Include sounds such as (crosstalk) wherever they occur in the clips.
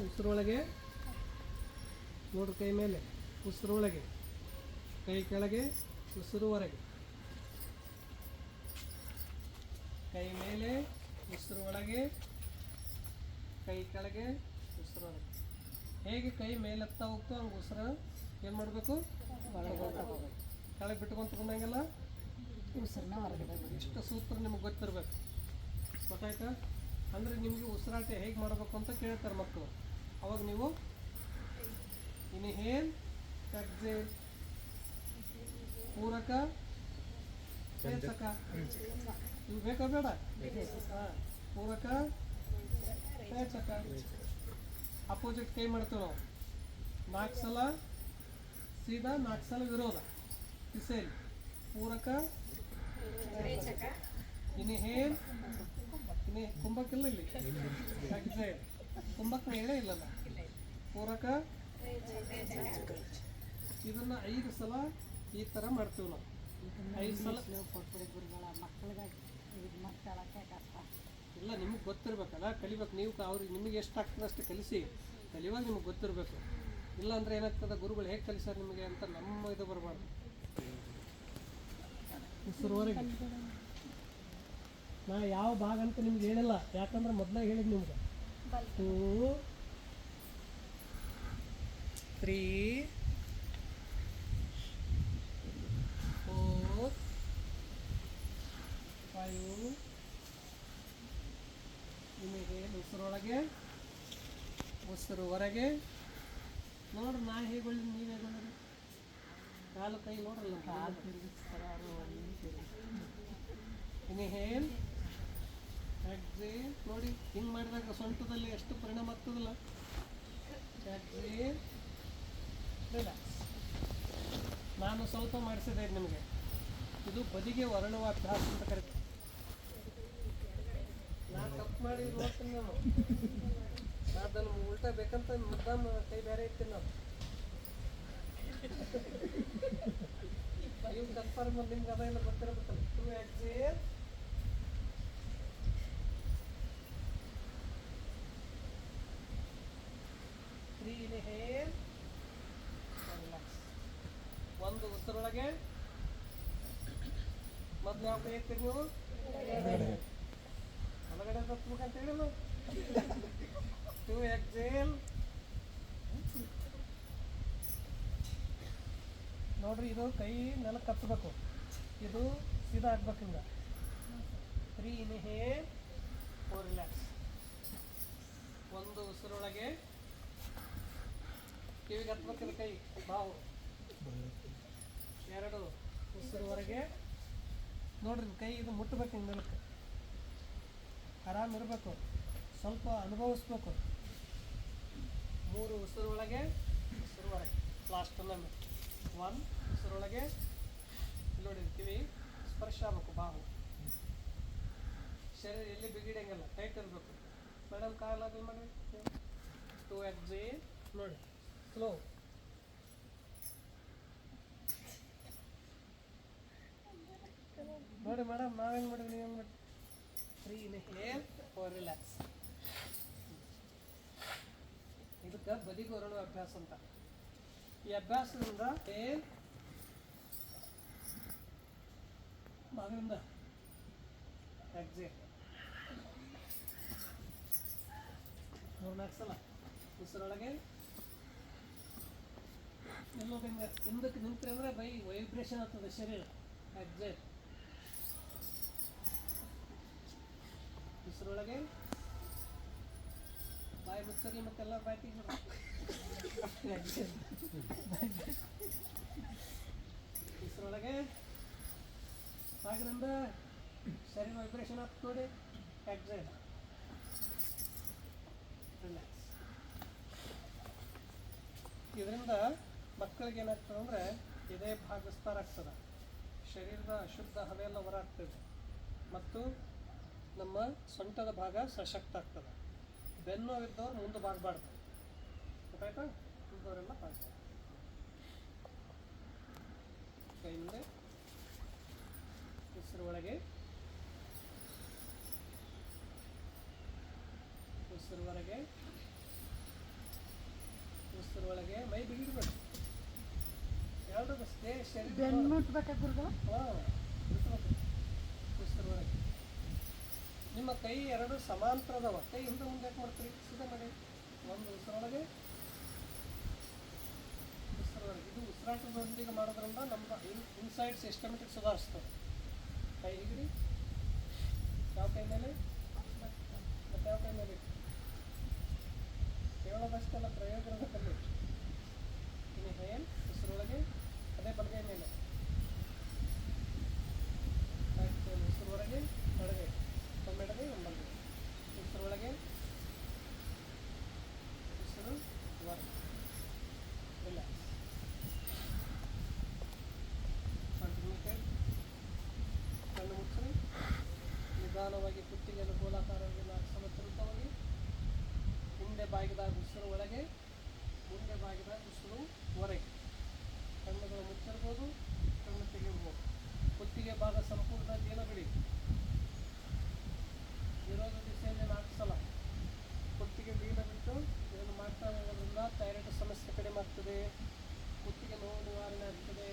ಉಸಿರೊಳಗೆ. ನೋಡ್ರಿ ಕೈ ಮೇಲೆ. ಉಸಿರೊಳಗೆ. ಕೈ ಕೆಳಗೆ, ಉಸಿರುವರೆಗೆ. ಕೈ ಮೇಲೆ ಉಸಿರು ಒಳಗೆ ಕೈ ಕೆಳಗೆ ಉಸಿರು ಹೊರಗೆ ಹೇಗೆ ಕೈ ಮೇಲೆತ್ತಾ ಹೋಗ್ತೋ ಹಂಗೆ ಉಸಿರು ಏನು ಮಾಡಬೇಕು? ಕೆಳಗೆ ಬಿಟ್ಕೊಂತ ತಗೊಂಡಂಗೆಲ್ಲ ಉಸಿರನ್ನ ಹೊರಗಡೆ. ಇಷ್ಟು ಸೂತ್ರ ನಿಮ್ಗೆ ಗೊತ್ತಿರಬೇಕು. ಗೊತ್ತಾಯ್ತಾ? ಅಂದರೆ ನಿಮಗೆ ಉಸಿರಾಟ ಹೇಗೆ ಮಾಡಬೇಕು ಅಂತ ಕೇಳ್ತಾರೆ ಮಕ್ಕಳು ಅವಾಗ ನೀವು ಇನ್ಹೇಲ್ ಎಕ್ಸೇಲ್ ಪೂರಕ ಚೇತಕ ಇವು ಬೇಕಾ ಬೇಡ? ಹಾಂ, ಪೂರಕ ಚೇತಕ ಅಪೋಸಿಟ್ ಕೈ ಮಾಡ್ತೀವಿ ನಾವು. ನಾಲ್ಕು ಸಲ ಸೀದಾ ನಾಲ್ಕು ಸಲ ವಿರೋಧ. ಕಿಸೇಲ್, ಪೂರಕ ಇನ್ಹೇಲ್ ಇನ್ನೇ ಕುಂಭಕ್ಕಿಲ್ಲ ಇಲ್ಲಿ ಕುಂಭಕ್ಕೆ ಹೇಳೇ ಇಲ್ಲಲ್ಲ. ಪೂರಕ? ಇದನ್ನ ಐದು ಸಲ ಈ ಥರ ಮಾಡ್ತೀವಿ ನಾವು. ಐದು ಸಲ ಇಲ್ಲ, ನಿಮಗೆ ಗೊತ್ತಿರ್ಬೇಕಲ್ಲ, ಕಲಿಬೇಕು. ನೀವು ಅವ್ರಿಗೆ ನಿಮಗೆ ಎಷ್ಟು ಆಗ್ತದೆ ಅಷ್ಟು ಕಲಿಸಿ. ಕಲಿಯುವಾಗ ನಿಮಗೆ ಗೊತ್ತಿರಬೇಕು. ಇಲ್ಲ ಅಂದ್ರೆ ಏನಾಗ್ತದೆ, ಗುರುಗಳು ಹೇಗೆ ಕಲಿಸ್ಯಾರ ನಿಮಗೆ ಅಂತ ನಮ್ಮ ಇದು ಬರಬಾರ್ದು. ನಾ ಯಾವ ಭಾಗ ಅಂತ ನಿಮ್ಗೆ ಹೇಳಿಲ್ಲ. ಯಾಕಂದ್ರೆ ಮೊದಲೇ ಹೇಳಿದ್ ನಿಮ್ಗೆ. Three, four, five. ನಿಮಗೆ ಉಸಿರೊಳಗೆ ಉಸಿರು ಹೊರಗೆ ನೋಡ್ರಿ, ನಾ ಹೇಗೆ ನೀವೇ ಹೇಗೆ ಕಾಲು ಕೈ ನೋಡ್ರಲ್ಲ, ಕಾಲು ಇನ್ಹೇಲ್ ಎಕ್ಸೇಲ್ ನೋಡಿ, ಹಿಂಗೆ ಮಾಡಿದಾಗ ಸೊಂಟದಲ್ಲಿ ಎಷ್ಟು ಪರಿಣಾಮ ಆಗ್ತದಲ್ಲ? ಎಕ್ಸೇಲ್ ನಾನು ಸೌತ ಮಾಡಿಸಿದೆ ನಿಮಗೆ. ಇದು ಬದಿಗೆ ವರ್ಣವ ಅಭ್ಯಾಸ ಅಂತ ಕರೀತಾರೆ. ನಾನು ತಪ್ಪು ಮಾಡಿ ನಾನು. ನಾ ಅದನ್ನು ಉಲ್ಟಾ ಬೇಕಂತ ಮುದ್ದಾಮ ಕೈ ಬೇರೆ ಇರ್ತೀನಿ ನಾನು. ಇವ್ ಕನ್ಫರ್ಮ್ ನಿಮ್ಗೆ ಅದ ಇಲ್ಲ ಗೊತ್ತಿರಬೇಕಲ್ಲ. Two exhale three inhale relax ಒಂದು ಉಸಿರೊಳಗೆ ಮೊದಲು ನೋಡ್ರಿ, ಇದು ಕೈ ನೆಲಕ್ಕೆ ಕತ್ತಬೇಕು ಇದು ಸೀದಾ ಆಗ್ಬೇಕು ಹಿಂಗ. ತ್ರೀ ಇನ್ಹೇಲ್ ಫೋರ್ ರಿಲ್ಯಾಕ್ಸ್ ಒಂದು ಉಸಿರೊಳಗೆ ಕಿವಿಗೆ ಹತ್ಬೇಕಿಲ್ಲ ಕೈ, ಬಾವು. ಎರಡು ಉಸಿರುವರೆಗೆ ನೋಡ್ರಿ, ಕೈ ಇದು ಮುಟ್ಟಬೇಕು ಹಿಂಗೆ ನೆಲಕ್ಕೆ ಆರಾಮ್ ಇರಬೇಕು ಸ್ವಲ್ಪ ಅನುಭವಿಸ್ಬೇಕು. ಮೂರು ಉಸಿರೊಳಗೆ ಉಸಿರೊಳಗೆ ನಮಗೆ ಒನ್ ಉಸಿರೊಳಗೆ ನೋಡಿ, ಕಿವಿ, ಸ್ಪರ್ಶ ಆಗಬೇಕು, ಬಾವು. ಶರೀರ ಎಲ್ಲಿ ಬಿಗಿಡಂಗಿಲ್ಲ ಟೈಟ್ ಇರಬೇಕು. ಮೇಡಮ್ ಕಾಲ ಅದು ಮಾಡಿ ಟು ಎಕ್ಸಿ ನೋಡಿ ಸ್ಲೋ ನೋಡಿ ಮೇಡಮ್, ನಾವೇನು ಮಾಡಿದ್ವಿ ನೀವು ಹೆಂಗೆ ಮಾಡಿ ಫ್ರೀ ಇನ್ಹೇಲ್ ಫಾರ್ ರಿಲ್ಯಾಕ್ಸ್ ಇದಕ್ಕೆ ಬದಿಗೊರಳು ಅಭ್ಯಾಸ ಅಂತ. ಈ ಅಭ್ಯಾಸದಿಂದ ಏನ್? ಬಾಗಿಲಿಂದ ಮೂರ್ನಾಲ್ಕು ಸಲ. ಉಸಿರೊಳಗೆ. ಎಲ್ಲೋ ಹಿಂಗೆ ಹಿಂದಕ್ಕೆ ನಿಂತ್ರೆ ಅಂದರೆ ಬೈ ವೈಬ್ರೇಷನ್ ಆಗ್ತದೆ ಶರೀರ. ಎಕ್ಸಿಟ್ ಉಸಿರೊಳಗೆ ಬಾಯಿ ಮುಚ್ಚರ್ಲಿ ಮತ್ತೆಲ್ಲ ಬಾಯಿ ತೆಗಿಬಿಡ್ರಿ ಉಸಿರೊಳಗೆ ಬಾಗಿಲಿಂದ ಶರೀರ ವೈಬ್ರೇಷನ್ ಆಗ್ತದೆ ನೋಡಿ ಇದರಿಂದ ಮಕ್ಕಳಿಗೆ ಏನಾಗ್ತದೆ ಅಂದರೆ ಇದೇ ಭಾಗಿಸ್ತಾರಾಗ್ತದೆ. ಶರೀರದ ಅಶುದ್ಧ ಹವೆಲ್ಲ ಹೊರಾಗ್ತದೆ. ಮತ್ತು ನಮ್ಮ ಸೊಂಟದ ಭಾಗ ಸಶಕ್ತ ಆಗ್ತದೆ. ಬೆನ್ನು ಇದ್ದವ್ರು ಮುಂದೆ ಬಾಗಬಾರ್ದು. ಗೊತ್ತಾಯ್ತಾ? ಇದ್ದವರೆಲ್ಲ ಪಾಸ್ ಕೈ ಮುಂದೆ ಉಸಿರು ಒಳಗೆ. ಉಸಿರು ಒಳಗೆ ಮೈ ಬಿಗಿಡ್ಬೇಡ. ಎರಡು ಸ್ಟೇ ಶರೀರ. ಬೆನ್ನು ಮುಟ್ಬೇಕಾ ಒಳಗೆ ಹಾಂ ಉಸಿರೊಳಗೆ ನಿಮ್ಮ ಕೈ ಎರಡು ಸಮಾಂತರದವ. ಕೈ ಹಿಂದೆ ಮುಂದೆ ಯಾಕೆ ಮಾಡ್ತೀರಿ? ಸೀದಾ ಮಾಡಿ. ಒಂದು ಉಸಿರೊಳಗೆ. ಉಸಿರೊಳಗೆ. ಇದು ಉಸಿರಾಟದೊಂದಿಗೆ ಮಾಡೋದ್ರಿಂದ ನಮ್ಮ ಇನ್ ಇನ್ಸೈಡ್ ಸಿಸ್ಟಮೆಟಿಕ್ ಸುಧಾರಿಸ್ತದೆ. ಕೈ ಹಿಗಿರಿ. ಯಾವ ಕೈ ಮೇಲೆ? ಮತ್ತೆ ಯಾವ ಕೈ ಮೇಲೆ? ಕೇಳೋದಷ್ಟೆಲ್ಲ ಪ್ರಯೋಗ ಇನ್ನು ಇನ್ಹೇಲ್ ಉಸಿರೊಳಗೆ ಅದೇ ಬಲಗೈ ಮೇಲೆ ಆಯ್ತು ಉಸಿರೊಳಗೆ ಬಲಗೈ ಒಮ್ಮೆಡಗೈ ಒಂಬಲ್ಗೈ ಉಸಿರೊಳಗೆ ಉಸಿರು ಹೊರಗೆ ರಿಲ್ಯಾಕ್ಸ್ ಕಂಟಿನ್ಯೂಟೆಡ್ ಕಣ್ಣು ಮುಚ್ಚರಿ ನಿಧಾನವಾಗಿ ಕುತ್ತಿಗೆಯನ್ನು ಗೋಲಾಕಾರವಾಗಿ ನಾಲ್ಕು ಮುಂದೆ ಬಾಗಿದ ಉಸಿರು ಒಳಗೆ, ಮುಂದೆ ಬಾಗಿದ ಉಸಿರು ಹೊರಗೆ. ಕಣ್ಣುಗಳು ಮುಚ್ಚಿರ್ಬೋದು, ಕಣ್ಣು ತೆಗಿರ್ಬೋದು. ಕುತ್ತಿಗೆ ಭಾಗ ಸಂಪೂರ್ಣ ಬಿಡಿ ವಿರೋಧ ದಿಸೆಯಲ್ಲಿ ನಾಲ್ಕು ಸಲ ಕುತ್ತಿಗೆ ಬೀಡ ಬಿಟ್ಟು ಇದನ್ನು ಮಾಡ್ತಾ ಇರೋದ್ರಿಂದ ಥೈರಾಯ್ಡ್ ಸಮಸ್ಯೆ ಕಡಿಮೆ ಆಗ್ತದೆ. ಕುತ್ತಿಗೆ ನೋವು ನಿವಾರಣೆ ಆಗ್ತದೆ.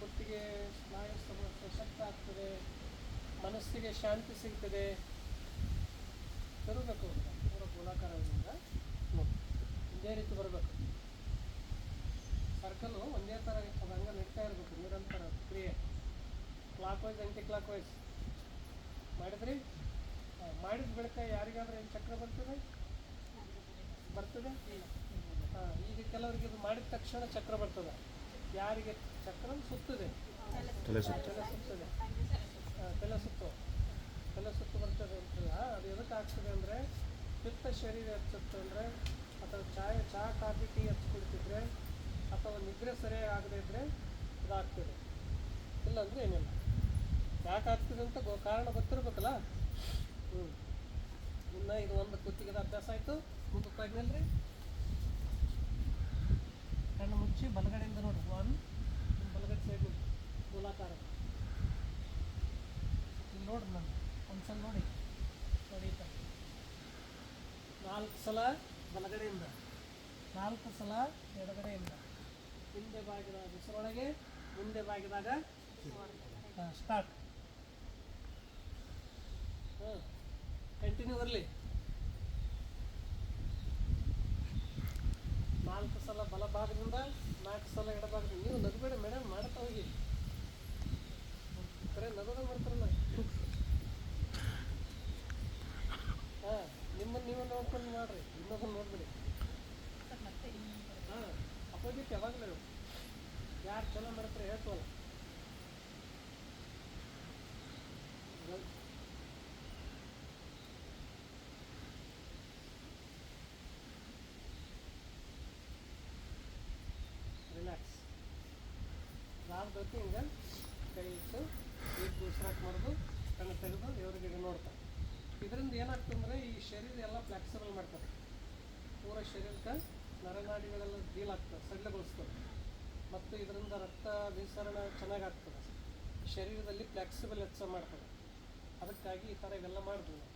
ಕುತ್ತಿಗೆ ಸ್ನಾಯು ಸಮಸ್ಯೆ ಶಕ್ತ ಆಗ್ತದೆ. ಮನಸ್ಸಿಗೆ ಶಾಂತಿ ಸಿಗ್ತದೆ. ತರಬೇಕು ಪೂರ ಗೋಲಾಕಾರದಿಂದ ಒಂದೇ ಇದೇ ರೀತಿ ಬರಬೇಕು. ಸರ್ಕಲ್ಲು ಒಂದೇ ಥರ ಅದು ಹಂಗೆ ನಡೀತಾ ಇರಬೇಕು. ನಿರಂತರ ಕ್ರಿಯೆ. ಕ್ಲಾಕ್ ವೈಸ್ ಆ್ಯಂಟಿ ಕ್ಲಾಕ್ ವೈಸ್ ಮಾಡಿದ್ರಿ ಮಾಡಿದ ಬೆಳಕ ಯಾರಿಗಾದ್ರೂ ಏನು ಚಕ್ರ ಬರ್ತದೆ? ಬರ್ತದೆ? ಹಾಂ ಈಗ ಕೆಲವರಿಗೆ ಇದು ಮಾಡಿದ ತಕ್ಷಣ ಚಕ್ರ ಬರ್ತದೆ. ಯಾರಿಗೆ? ಚಕ್ರ ಸುತ್ತದೆ. ಸುತ್ತದೆ. ತಲೆ ಸುತ್ತು. ತಲೆ ಸುತ್ತು ಬರ್ತದೆ ಅಂತಲ್ಲ ಅದು ಎದಕ್ಕೆ ಆಗ್ತದೆ ಅಂದರೆ ಪಿತ್ತ ಶರೀರ ಹೆಚ್ಚುತ್ತೆ ಅಂದರೆ ಅಥವಾ ಚಾಯ್ ಚಹಾ ಕಾಫಿ, ಟೀ ಹೆಚ್ಚು ಕುಡಿತಿದ್ರೆ ಅಥವಾ ನಿದ್ರೆ ಸರಿಯಾಗಿ ಆಗದೇ ಇದ್ದರೆ ಇಲ್ಲ ಇಲ್ಲಾಂದರೆ ಏನಿಲ್ಲ. ಯಾಕೆ ಆಗ್ತದೆ ಅಂತ ಕಾರಣ ಗೊತ್ತಿರ್ಬೇಕಲ್ಲ? ಹ್ಞೂ ಇನ್ನು ಇದು ಒಂದು ಕುತ್ತಿಗೆದ ಅಭ್ಯಾಸ ಆಯಿತು. ಮುಂದಕ್ಕೆ ರೀ ಕಣ್ಣು ಮುಚ್ಚಿ ಬಲಗಡೆಯಿಂದ ನೋಡ್ರಿ ಒನ್ ಬಲಗಡೆ ಸೈಡ್ ಗೋಲಾಕಾರ ಇಲ್ಲಿ ನೋಡ್ರಿ ನಾನು ಒಂದ್ಸಲ ನೋಡಿ. ನೋಡಿ ನಾಲ್ಕು ಸಲ ಬಲಗಡೆಯಿಂದ. ನಾಲ್ಕು ಸಲ ಎಡಗಡೆಯಿಂದ. ಹಿಂದೆ ಬಾಗಿದ ಬಿಸಿಲೊಳಗೆ ಮುಂದೆ ಬಾಗಿದಾಗ ಸ್ಟಾರ್ಟ್ ಹಾಂ ಕಂಟಿನ್ಯೂ ಬರಲಿ. ನಾಲ್ಕು ಸಲ ಬಲಭಾಗದಿಂದ ನಾಲ್ಕು ಸಲ ಎಡಭಾಗದಿಂದ ನೀವು ನಗಬೇಡ ಮೇಡಮ್ ಮಾಡ್ತಾ ಹೋಗಿ. ಕರೆ ನಗೋದ ಮಾಡ್ತಾರಲ್ಲ ಹಾಂ ನಿಮ್ಮನ್ನು ಮಾಡಿರಿ ನೋಡ್ಕೊಂಡು ಮಾಡ್ರಿ ಇನ್ನೊಬ್ಬರು ನೋಡ್ಬಿಡಿ ಹಾಂ ಅಪೋಸಿಟ್ ಯಾವಾಗಲೂ ಯಾರು ಚಲೋ ಮಾಡ್ತಾರೆ ಹೇಳ್ತವಲ್ಲ ರಿಲ್ಯಾಕ್ಸ್ ಹಿಂಗೆ ಕೈ ಇಟ್ಟು ಈಗ ಉಸಿರಾಟ ಮಾಡೋದು ಕಣ್ಣು ತೆಗೆದು ದೇವರಿಗೆ ನೋಡ್ತಾರೆ ಇದರಿಂದ ಏನಾಗ್ತಂದ್ರೆ ಈ ಶರೀರ ಎಲ್ಲ ಫ್ಲೆಕ್ಸಿಬಲ್ ಮಾಡ್ತಾರೆ ಪೂರ ಶರೀರಕ್ಕೆ ನರನಾಡಿಗಳೆಲ್ಲ ಡೀಲ್ ಆಗ್ತದೆ, ಸಡಿಲಗೊಳಿಸ್ತದೆ. ಮತ್ತು ಇದರಿಂದ ರಕ್ತ ವಿಸರಣ ಚೆನ್ನಾಗಾಗ್ತದೆ. ಶರೀರದಲ್ಲಿ ಫ್ಲೆಕ್ಸಿಬಲ್ ಹೆಚ್ಚ ಮಾಡ್ತದೆ. ಅದಕ್ಕಾಗಿ ಈ ಥರ ಇವೆಲ್ಲ ಮಾಡಿದ್ವಿ ನಾವು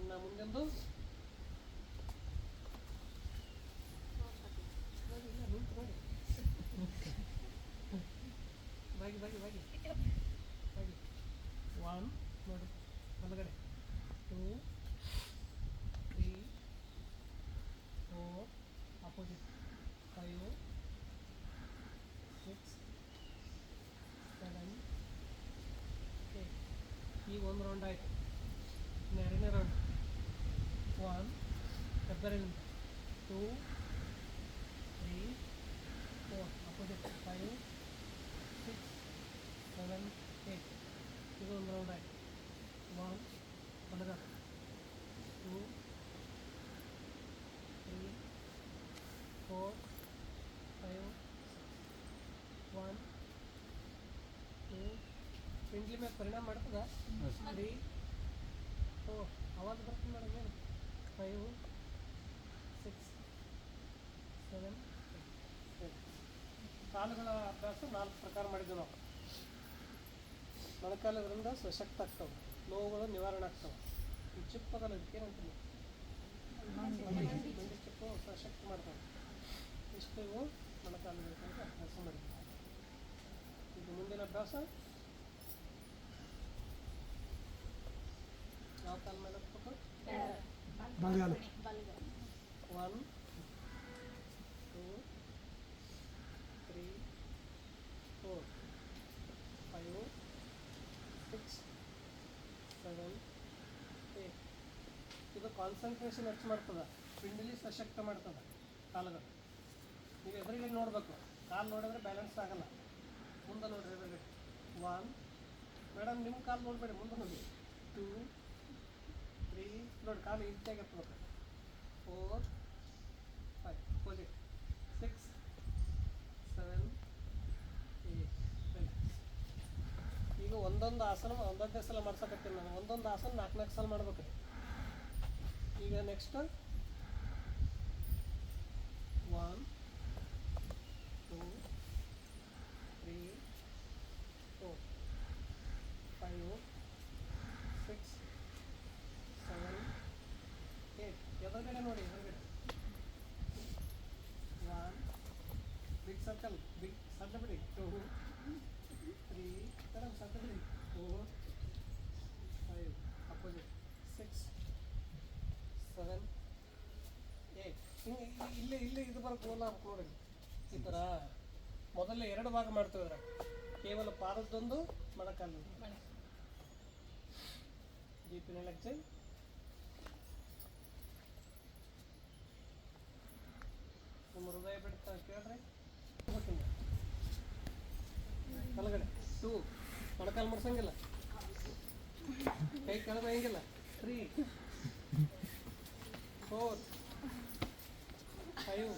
ಇನ್ನು ಮುಂದೊಂದು ಇಲ್ಲ, ನಿಂತು ಮಾಡಿ ಬಾಗಿ ಬಾಗಿ ಬಾಗಿ ಬಾಗಿ ಒನ್ ನೋಡಿ ಬಲಗಡೆ two three four opposite five six seven eight ಈಗ ಒಂದು ರೌಂಡ್ ಆಯಿತು ಇನ್ನು ಎರಡನೇ round one ಹೆಬ್ಬರಿಂದ two three four opposite five six seven eight ಇದು ಒಂದು ರೌಂಡ್ ಆಯಿತು one ಬಲಗ two three four five one two ಪಿಂಡ್ಲಿ ಮೇಲೆ ಪರಿಣಾಮ ಮಾಡ್ತದ ತ್ರೀ ಫೋರ್ ಅವಾಗ ಬರ್ತದೆ ಮೇಡಮ್ ಏನು ಫೈವ್ ಸಿಕ್ಸ್ ಸೆವೆನ್ ಕಾಲುಗಳ ಅಭ್ಯಾಸ ನಾಲ್ಕು ಪ್ರಕಾರ ಮಾಡಿದ್ವಿ ನಾವು. ಮೊಣಕಾಲುಗಳಿಂದ ಸಶಕ್ತ ಆಗ್ತವೆ. ನೋವುಗಳು ನಿವಾರಣೆ ಆಗ್ತವೆ. ಈ ಚಿಪ್ಪಗಳು ಅದಕ್ಕೇನಂತೀನಿ ಚಿಪ್ಪು ಸಶಕ್ತ ಮಾಡ್ತವೆ. ಇಷ್ಟು ಇವು ಮೊಣಕಾಲುಗಳಿಗೆ ಅಂತ ಅಭ್ಯಾಸ ಮಾಡಿದ್ವಿ ಇದು ಮುಂದಿನ ಅಭ್ಯಾಸ. ಯಾವ ಕಾಲ ಮೇಲೆ one five six seven eight ಇದು ಕಾನ್ಸಂಟ್ರೇಷನ್ ಹೆಚ್ಚು ಮಾಡ್ತದೆ. ಪಿಂಡಲಿ ಸಶಕ್ತ ಮಾಡ್ತದೆ ಕಾಲುಗಳು. ನೀವು ಎದುರಿಗೆ ನೋಡಬೇಕು. ಕಾಲು ನೋಡಿದ್ರೆ ಬ್ಯಾಲೆನ್ಸ್ ಆಗಲ್ಲ. ಮುಂದೆ ನೋಡ್ರಿ ಎದುರಿಗೆ. ಒನ್ ಮೇಡಮ್ ನಿಮ್ಮ ಕಾಲು ನೋಡಬೇಡಿ. ಮುಂದೆ ನೋಡಿ. ಟೂ ತ್ರೀ ನೋಡಿ, ಕಾಲು ಇದ್ದಾಗೆ ಎತ್ತಬೇಕು four five opposite six seven eight ಈಗ ಒಂದೊಂದು ಆಸನ ಒಂದೊಂದೇ ಸಲ ಮಾಡ್ಸಕತ್ತೀನಿ ನಾನು. ಒಂದೊಂದು ಆಸನ ನಾಲ್ಕು ನಾಲ್ಕು ಸಲ ಮಾಡ್ಬೇಕು. ಈಗ next one two three four five six seven eight ಎದುರುಗಡೆ ನೋಡಿ, ಎದುರುಗಡೆ. ಒನ್ ಬಿಗ್ ಸರ್ಕಲ್ ಬಿಗ್ ಸಣ್ಣ ಬಿಡಿ ಟೂ ತ್ರೀ ಮೇಡಮ್ ಸಣ್ಣ ಬಿಡಿ four five opposite six seven eight ಹಿಂಗೆ ಇಲ್ಲೇ ಇಲ್ಲೇ ಇದು ಬರೋಕೆ ಗೋಲ ನೋಡಿರಿ. ಈ ಥರ ಮೊದಲೇ ಎರಡು ಭಾಗ ಮಾಡ್ತಿದ್ರೆ ಕೇವಲ ಪಾದದ್ದೊಂದು ಮೊಣಕಾಲು ಜಿ ಪಿ ನೆಲಕ್ಕೆ ನಿಮ್ಮ ಹೃದಯ ಬಿಡ್ತಾ ಕೇಳ್ರಿ. ಕೆಳಗಡೆ. ಟೂ. ಮೊಣಕಾಲು ಮುಡ್ಸಂಗಿಲ್ಲ. ಕೈ ಕೆಳಗೆ ಹೆಂಗಿಲ್ಲ three four five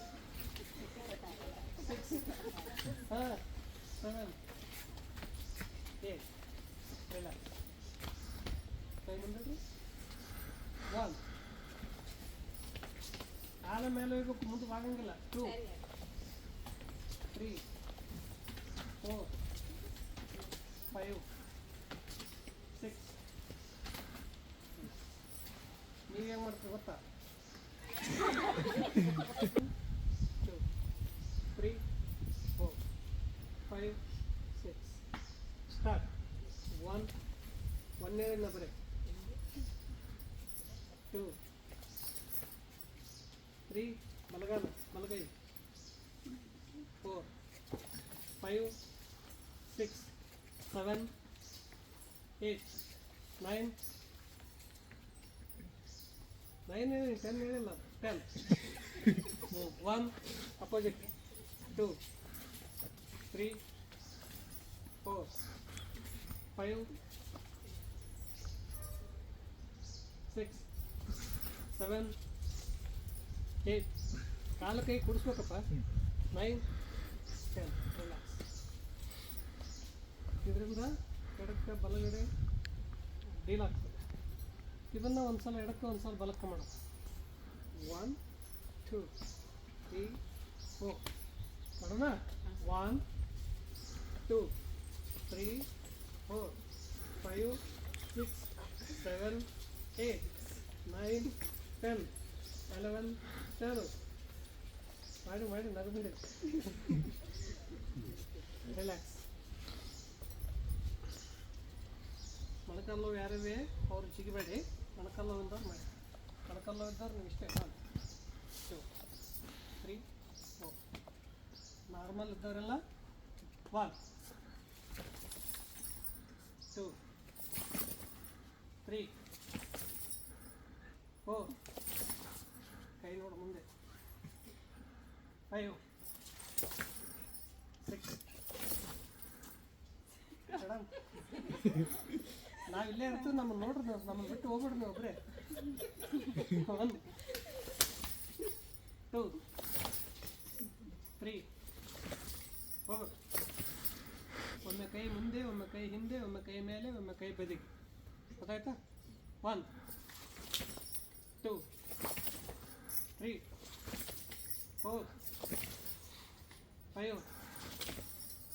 six seven eight ಕೈ ಮುಂದೆ ಒನ್ ಕಾಲ ಮೇಲೆ ಹೋಗ್ಬೇಕು ಮುಂದೆ ಆಗಂಗಿಲ್ಲ two three four five six ನೀವು ಹೆಂಗೆ ಮಾಡ್ತೀರಿ ಗೊತ್ತಾ two three four five six start one ಒಂದೇ ಬರೀ ಟೂ ತ್ರೀ ಮಲಗಾಲ ಮಲಗೈ four five six seven eight nine nine ten ಹೇಳಿಲ್ಲ ten one opposite two three four five six seven eight ಕಾಲು ಕೈ ಕುಡಿಸ್ಬೇಕಪ್ಪ ನೈನ್ ಟೆನ್ ರಿಲ್ಯಾಕ್ಸ್ ಇದರಿಂದ ಎಡಕ್ಕೆ ಬಲಗಡೆ ಡೀಲ್ ಆಗ್ತದೆ. ಇದನ್ನು ಒಂದು ಸಲ ಎಡಕ್ಕೆ ಒಂದು ಸಲ ಬಲಕ್ಕೆ ಮಾಡೋದು. ಒನ್ ಟೂ ತ್ರೀ ಫೋರ್ ಮಾಡೋಣ? One two three four five six seven eight nine ten eleven ten ಮಾಡಿ ಮಾಡಿ ನಗಬಿಡಿ ರಿಲ್ಯಾಕ್ಸ್ (laughs) ಮೊಣಕಾಲು ನೋವು ಯಾರಿವೆ ಅವ್ರು ಜಿಗಿಬೇಡಿ ಮೊಣಕಾಲು ನೋವು ಇದ್ದವ್ರು ಮಾಡಿ ಮೊಣಕಾಲು ನೋವು ಇದ್ದವ್ರು ನೀವು ಇಷ್ಟೇ one two three four normal ಇದ್ದವರೆಲ್ಲ one two three four ಕೈ ನೋಡು ಮುಂದೆ ಫೈವ್ ಸಿಕ್ಸ್ ಮೇಡಮ್ ನಾವು ಇಲ್ಲೇ ಇರ್ತೀವಿ ನಮ್ಮನ್ನು ನೋಡ್ರಿ ನೀವು ನಮ್ಮನ್ನು ಬಿಟ್ಟು ಹೋಗ್ಬಿಡ್ರಿ ನೀವು ಒಬ್ಬರೇ ಒನ್ ಟೂ ತ್ರೀ ಫೋರ್ ಒಮ್ಮೆ ಕೈ ಮುಂದೆ, ಒಮ್ಮೆ ಕೈ ಹಿಂದೆ, ಒಮ್ಮೆ ಕೈ ಮೇಲೆ, ಒಮ್ಮೆ ಕೈ ಬದಿಗೆ. ಗೊತ್ತಾಯ್ತಾ? One two three four five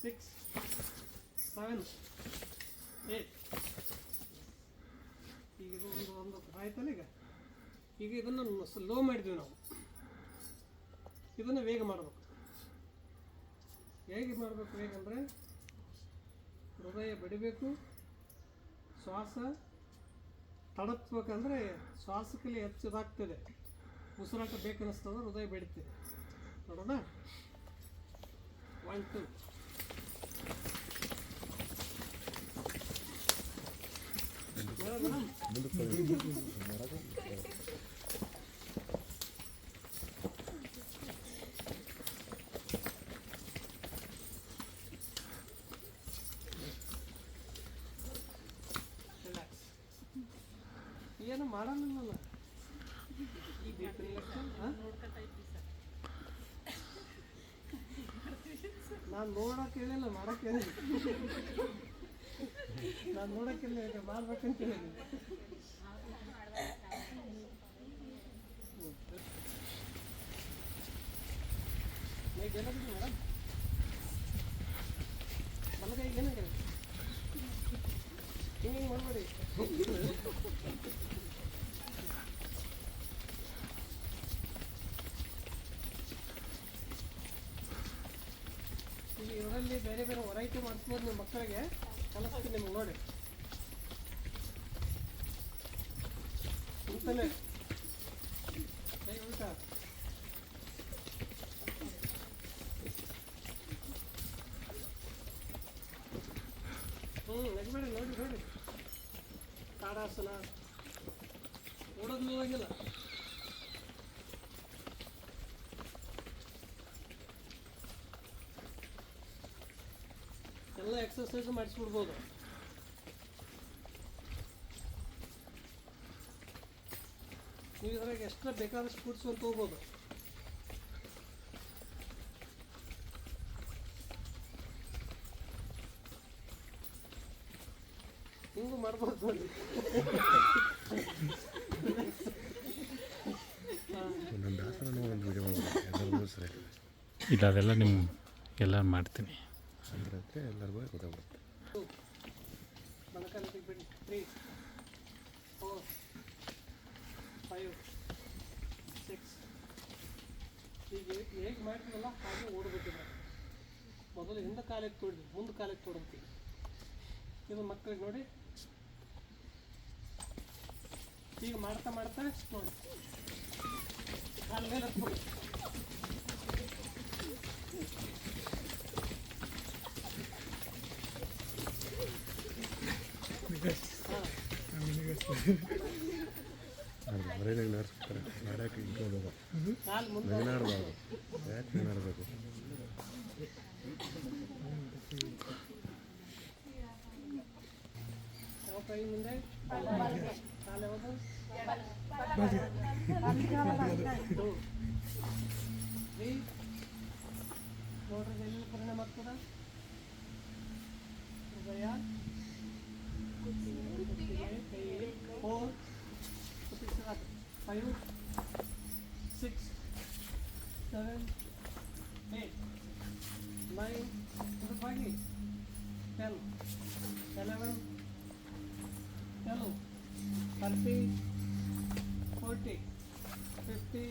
six seven eight ಈಗ ಇದು ಒಂದು ಒಂದು ಆಯ್ತಲ್ಲ ಈಗ? ಈಗ ಇದನ್ನು ಲೋ ಮಾಡಿದ್ವಿ ನಾವು. ಇದನ್ನು ವೇಗ ಮಾಡಬೇಕು. ಹೇಗೆ ಮಾಡಬೇಕು ವೇಗ ಅಂದರೆ ಹೃದಯ ಬಡಿಬೇಕು, ಶ್ವಾಸ ತಡತ್ಬೇಕಂದ್ರೆ ಶ್ವಾಸಕ್ಕೆಲ್ಲ ಹೆಚ್ಚದಾಗ್ತದೆ ಉಸಿರಾಟ ಬೇಕನ್ನಿಸ್ತದೆ ಹೃದಯ ಬೆಡಿತದೆ ನೋಡೋಣ? ಒನ್ ಟು ಮೇಡಮ್ ರಿಲ್ಯಾಕ್ಸ್ ಏನು ಮಾಡಲ್ಲ ನಾನು ನೋಡಕ್ಕೆ ಹೇಳಿಲ್ಲ ಮಾಡಕ್ಕೆ ಹೇಳಿಲ್ಲ. ನಾನು ನೋಡಕ್ಕೆ ಹೇಳಿಲ್ಲ ಮಾಡ್ಬೇಕಂತ ಹೇಳಿದ್ದೀನಿ ಮೇಡಮ್ ಬಲಗೈ ಏನಾಗಿದೆ ಹಿಂಗೆ ಹಿಂಗೆ ಮಾಡಬೇಡಿ ಇಲ್ಲಿ ಇವರಲ್ಲಿ ಬೇರೆ ಬೇರೆ ವೆರೈಟಿ ಮಾಡಿಸ್ಬೋದು ನಿಮ್ಮ ಮಕ್ಕಳಿಗೆ. ಕಲಿಸ್ತೀನಿ ನಿಮ್ಗೆ ನೋಡಿ ಇಂತಲೇ ಹೇಗೆ ಊಟ ಹ್ಞೂ ನಗಬೇಡಿ ನೋಡಿ ನೋಡಿ ತಾಡಾಸನ ಓಡೋದು ನೋವಾಗಿಲ್ಲ ಎಲ್ಲ ಎಕ್ಸರ್ಸೈಸ್ ಮಾಡಿಸ್ಬಿಡ್ಬೋದು ನೀವು ಇದ್ರಾಗ ಎಕ್ಸ್ಟ್ರಾ ಬೇಕಾದಷ್ಟು ಫುಡ್ಸ್ ಅಂತ ಹೋಗ್ಬೋದು ಹಿಂಗೂ ಮಾಡ್ಬೋದು ಇಲ್ಲ ಅದೆಲ್ಲ ನಿಮ್ಮ ಎಲ್ಲ ಮಾಡ್ತೀನಿ ಅಂದ್ರೆ ಎಲ್ಲರಿಗೂ ಗೊತ್ತಾಗುತ್ತೆ ತ್ರೀ ಫೋರ್ ಫೈವ್ ಸಿಕ್ಸ್ ಈಗ ಹೇಗೆ ಮಾಡ್ತೀವಲ್ಲ ಹಾಗೆ ಓಡಬೇಕು ಮೊದಲು ಹಿಂದೆ ಕಾಲಕ್ಕೆ ತೊಡಿ ಮುಂದೆ ಕಾಲಕ್ಕೆ ತೊಡಂತೀವಿ ಇದು ಮಕ್ಕಳಿಗೆ ನೋಡಿ. ಈಗ ಮಾಡ್ತಾ ಮಾಡ್ತಾ ನೋಡಿ. ಕಾಲ ಮೇಲೆ ಹತ್ಬಿಡಿ. ಹಾಂ ಅದು ಮರೆಯಾಗಿ ನಡ್ಸ್ತಾರೆ ನಡ್ಯಾಕೆ ಇಟ್ಕೊಂಡು ಕಾಲು ಮುಂದೆ ನೆಗನಾಡಬಾರ್ದು ಯಾಕೆ ನೆಗನಾಡಬೇಕು ಯಾವ ಕೈ ಮುಂದೆ ಕಾಲು ಯಾವುದು ಟು ತ್ರೀ ನೋಡ್ರಿ ಎಲ್ಲಿ ಪರಿಣಾಮ ಆಗ್ತದ ಹೃದಯ ಕೈ four, five, six, seven, eight, nine, forty, ten, eleven, twelve, thirty, forty, fifty,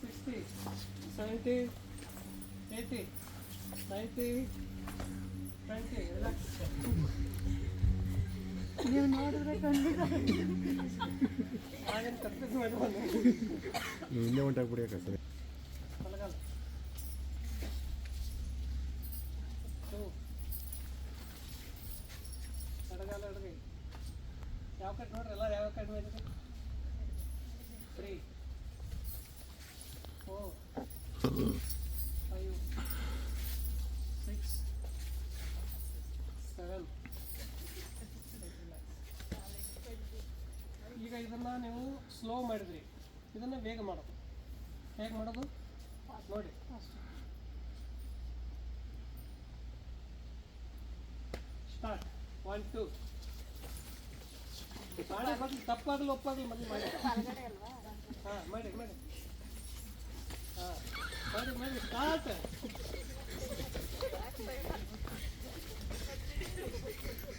sixty, seventy, eighty, ninety, twenty. Relax. ನೀವು ನೋಡಿದ್ರೆ ಖಂಡಿತ. (laughs) ಹಿಂದೆ ಹೊಂಟಾಗ್ಬಿಡಿ ಸರಿ ಬಲಗಾಲ ಟು ಎಡಗಾಲ ಎಡಗೈ ಯಾವ ಕಡೆ ನೋಡ್ರಿ ಎಲ್ಲ ಯಾವ ಕಡೆ ಮೇಲೆ three four five six seven ಈಗ ಇದನ್ನ ನೀವು ಸ್ಲೋ ಮಾಡಿದ್ರಿ. ಇದನ್ನ ಬೇಗ ಮಾಡೋದು. ಹೇಗೆ ಮಾಡೋದು? ನೋಡಿ. ಸ್ಟಾರ್ಟ್ ಒನ್ ಟು ಮಾಡಿ ಬಂದು ತಪ್ಪಾಗಲಿ, ಒಪ್ಪಾಗಲಿ ಮೊದಲು ಮಾಡಿ. ಹಾಂ, ಮಾಡಿ ಮಾಡಿ. ಹಾಂ, ಮಾಡಿ ಮಾಡಿ. ಸ್ಟಾರ್ಟ್ ನಾನು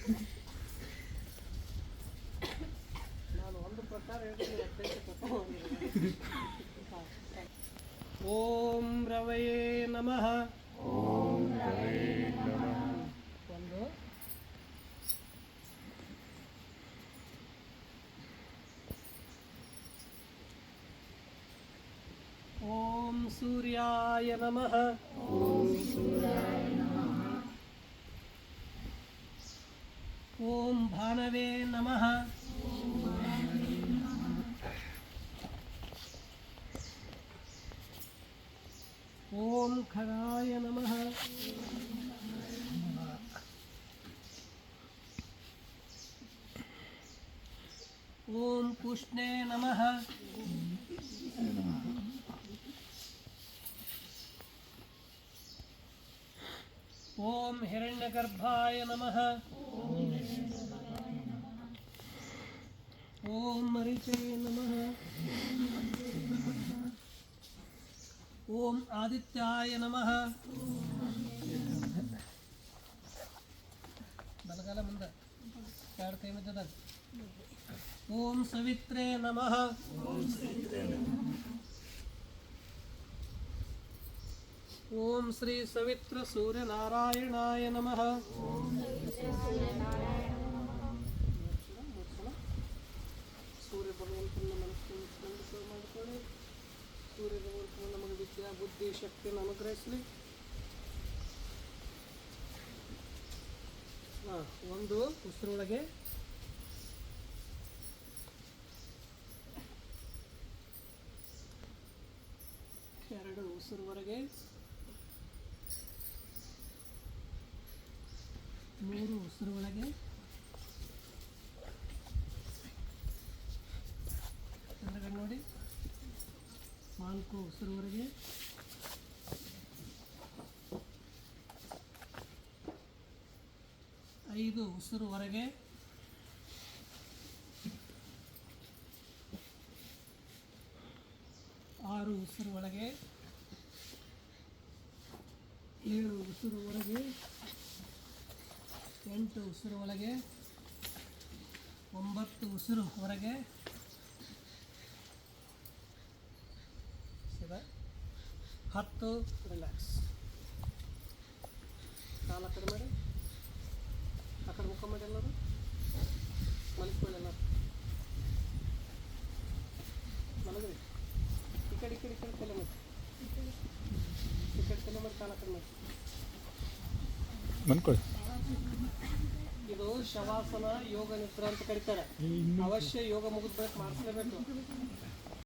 ಒಂದು ఓం రవయే నమ. ಒಂದು ఓం సూర్యాయ నమ. ఓం భానవే ಓಂ ಪುಷ್ಣೇ ನಮಃ ಓಂ ಹಿರಣ್ಯಗರ್ಭಾಯ ನಮಃ ಓಂ ಮರಿಚೇ ನಮಃ ಓಂ ಆದಿತ್ಯಾಯ ನಮಃ ಬಲಗಾಲ ಮುಂದೆ ಎರಡು ಕೈ ಮಧ್ಯದಾಗ ಓಂ ಸವಿತ್ರೇ ನಮಃ. ಓಂ ಶ್ರೀ ಸವಿತ್ರ ಸೂರ್ಯನಾರಾಯಣಾಯ ನಮಃ. ಸೂರ್ಯ ಭಗವಂತನ ಮನಸ್ಸು ಮಾಡಿಕೊಳ್ಳಿ ಸೂರ್ಯ ಭಗವಂತನ ನಮಗೆ ವಿದ್ಯಾ ಬುದ್ಧಿ ಶಕ್ತಿಯನ್ನು ಅನುಗ್ರಹಿಸಲಿ. ಹಾಂ, ಒಂದು ಉಸಿರೊಳಗೆ ಎರಡು ಉಸಿರುವರೆಗೆ ಮೂರು ಉಸಿರುವರೆಗೆ ಚಂದ್ರಗಣ್ಣ ನೋಡಿ. ನಾಲ್ಕು ಉಸಿರುವರೆಗೆ ಐದು ಉಸಿರುವರೆಗೆ ಆರು ಉಸಿರು ಒಳಗೆ ಏಳು ಉಸಿರು ಒಳಗೆ, ಎಂಟು ಉಸಿರು ಒಳಗೆ, ಒಂಬತ್ತು ಉಸಿರು ಹೊರಗೆ. ಹತ್ತು, ರಿಲ್ಯಾಕ್ಸ್. ಕಾಲ ಕಡಿಮೆ ಆ ಕಡೆ ಮುಖ ಮಾಡಿ ಎಲ್ಲರೂ ಮಲಗಿಕೊಳ್ಳಿ ಎಲ್ಲರೂ ಮಲಗ್ರಿ ಈ ಕಡೆ ಈ ಕಡೆ ಈ ಕಡೆ ತಲೆ ಮಾಡಿ ಈ ಇದು ಶವಾಸನ ಯೋಗ ನಿದ್ರೆ ಅಂತ ಕರೀತಾರೆ. ಅವಶ್ಯ ಯೋಗ ಮುಗಿದ ಬಳಿಕ ಮಾಡಿಸ್ಲೇಬೇಕು.